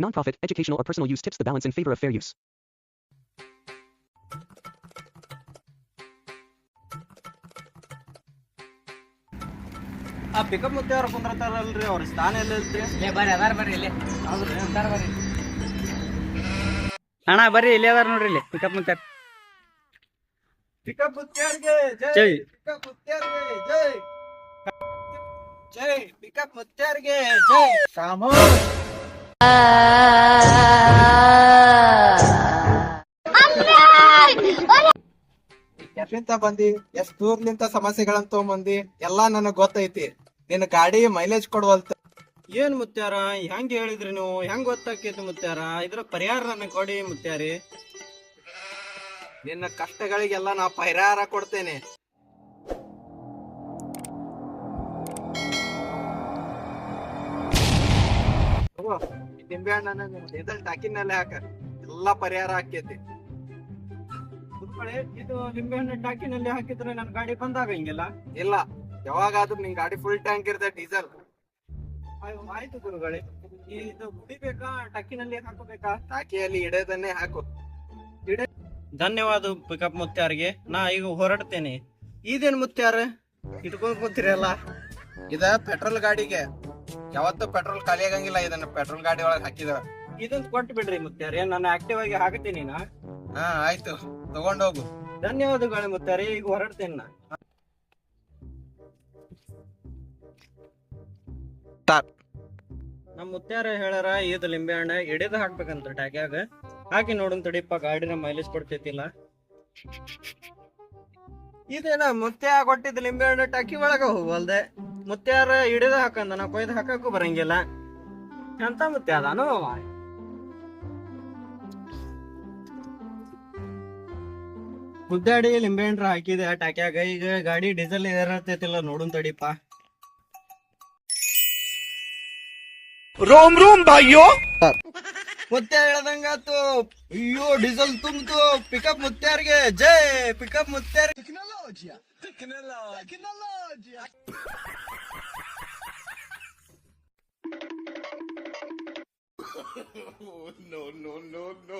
Nonprofit, educational, or personal use tips the balance in favor of fair use. ಆ pickup ಮುತ್ತೆ ಅವ್ರು ಕುಂದ್ರತಾರಲ್ರಿ ಅವ್ರ ಸ್ಥಾನ ಎಲ್ಲ ಐತ್ರಿ ಇಲ್ಲೇ ಬರ್ರಿ ಅದಾರ ಬರ್ರಿ ಇಲ್ಲಿ ಹೌದ್ರಿ ಅದಾರ ಬರ್ರಿ ಅಣ್ಣ ಬರ್ರಿ ಇಲ್ಲಿ ಅದಾರ ನೋಡ್ರಿ ಇಲ್ಲಿ ಪಿಕಪ್ ಮುಂತಾರ ಪಿಕಪ್ ಮುತ್ಯಾರ್ಗೆ ಜೈ ಜೈ. ಪಿಕಪ್ ಮುತ್ಯಾರ್ಗೆ ಜೈ ಜೈ ಪಿಕಪ್ ಮುತ್ಯಾರ್ಗೆ ಜೈ ಸಾಮೋ ಎಲ್ಲಿಂತ ಬಂದಿ, ಎಷ್ಟ್ ದೂರ್ಲಿಂತ ಸಮಸ್ಯೆಗಳನ್ನ ತಗೊಂಬಂದಿ, ಎಲ್ಲಾ ನನಗ್ ಗೊತ್ತೈತಿ. ನಿನ್ನ ಗಾಡಿ ಮೈಲೇಜ್ ಕೊಡವಲ್ತ. ಏನ್ ಮುತ್ಯಾರ ಹೆಂಗ್ ಹೇಳಿದ್ರಿ ನೀವು? ಹೆಂಗ್ ಗೊತ್ತಾಕೈತಿ ಮುತ್ಯಾರ ಇದ್ರ ಪರಿಹಾರ ನನಗ್ ಕೊಡಿ ಮುತ್ಯಾರಿ ನಿನ್ನ ಕಷ್ಟಗಳಿಗೆಲ್ಲ ನಾ ಪರಿಹಾರ ಕೊಡ್ತೇನೆ. ತಗೋ, ಈ ನಿಂಬೆ ಹಣ್ಣನ್ನ ಡೀಸೆಲ್ ಟಾಕಿನಲ್ಲಿ ಹಾಕ ಎಲ್ಲಾ ಪರಿಹಾರ ಆಕೇತಿ. ಇದು ನಿಂಬೆ ಹಣ್ಣು ಟಾಕಿನಲ್ಲಿ ಹಾಕಿದ್ರೆ ನನ್ ಗಾಡಿ ಬಂದಾಗಂಗಿಲ್ಲ ಇಲ್ಲ ಯಾವಾಗಾದ್ರೂ ನಿನ್ ಗಾಡಿ ಫುಲ್ ಟ್ಯಾಂಕ್ ಇರುತ್ತೆ ಡೀಸೆಲ್ ಆಯ್ತು ಗುರುಗಳೇ. ಇದು ಕುಡಿಬೇಕಾ ಟಕ್ಕಿನಲ್ಲಿ ಹಾಕೋಬೇಕಾ ಟಾಕಿಯಲ್ಲಿ ಇಡೋದನ್ನೇ ಹಾಕು. ಇಡ ಧನ್ಯವಾದ ಪಿಕಪ್ ಮುತ್ಯಾರಿಗೆ. ನಾ ಈಗ ಹೊರಡ್ತೇನೆ. ಇದೇನ್ ಮುತ್ಯಾರ? ಇಟ್ಕೊಂಡ್ ಕೂತಿರಲ್ಲ? ಇದ ಪೆಟ್ರೋಲ್ ಗಾಡಿಗೆ. ಯಾವತ್ತೂ ಪೆಟ್ರೋಲ್ ಖಾಲಿ ಆಗಂಗಿಲ್ಲ ಇದನ್ನ ಪೆಟ್ರೋಲ್ ಗಾಡಿ ಒಳಗೆ ಹಾಕಿದ ಇದನ್ನ ಕೊಟ್ಟು ಬಿಡ್ರಿ ಮುತ್ಯಾರೆ ನಾನು ಆಕ್ಟಿವ್ ಆಗಿ ಹಾಕ್ತೀನಿ ನಾ ಹಾ ಆಯ್ತು. ತಗೊಂಡೋಗು ಧನ್ಯವಾದಗಳು ಮುತ್ಯಾರೆ ಈಗ ಹೊರಡ್ತೇನೆ ನಾ ನಮ್ಮ ಮುತ್ಯಾರ ಹೇಳ್ಯಾರ ಇದು ಲಿಂಬೆ ಹಣ್ಣು ಹಿಡಿದು ಹಾಕ್ಬೇಕಂತ ಟ್ಯಾಗ್ಯಾಗ. ಹಾಕಿ ನೋಡನ್ ತಡಿಪ್ಪ ಗಾಡಿನ ಮೈಲೇಜ್ ಕೊಡ್ತೈತಿಲ್ಲ. ಇದೇನ ಮುತ್ಯ ಕೊಟ್ಟಿದ್ ಲಿಂಬೆ ಹಣ್ಣು ಟ್ಯಾಕಿ ಒಳಗ ಹೋಗಲ್ದೆ ಮುತ್ತ್ಯಾರ ಹಿಡಿದು ಹಾಕಂದ ನಾ ಕೊಯ್ದು ಹಾಕಕ್ಕೂ ಬರಂಗಿಲ್ಲ. ಎಂತ ಮುತ್ತೆ ಅದಾನು ಮುದ್ದಾಡಿ ಲಿಂಬೆ ಹಣ್ಣು ಹಾಕಿದೆ ಟ್ಯಾಕ್ಯಾಗ ಈಗ ಗಾಡಿ ಡೀಸೆಲ್ ಏರತ್ತಿಲ್ಲ ನೋಡುನ್ ತಡಿಪಾ. ರೋಮ್ ರೋಮ್ ಬಾಯ್ಯೋ! ಮುತ್ಯ ಹೇಳ್ದಂಗಾತು ಅಯ್ಯೋ ಡೀಸೆಲ್ ತುಂಬಿತು. ಪಿಕಪ್ ಮುತ್ಯಾರ್ಗೆ ಜೈ pickup ಮುತ್ಯಾರ್ no no no no.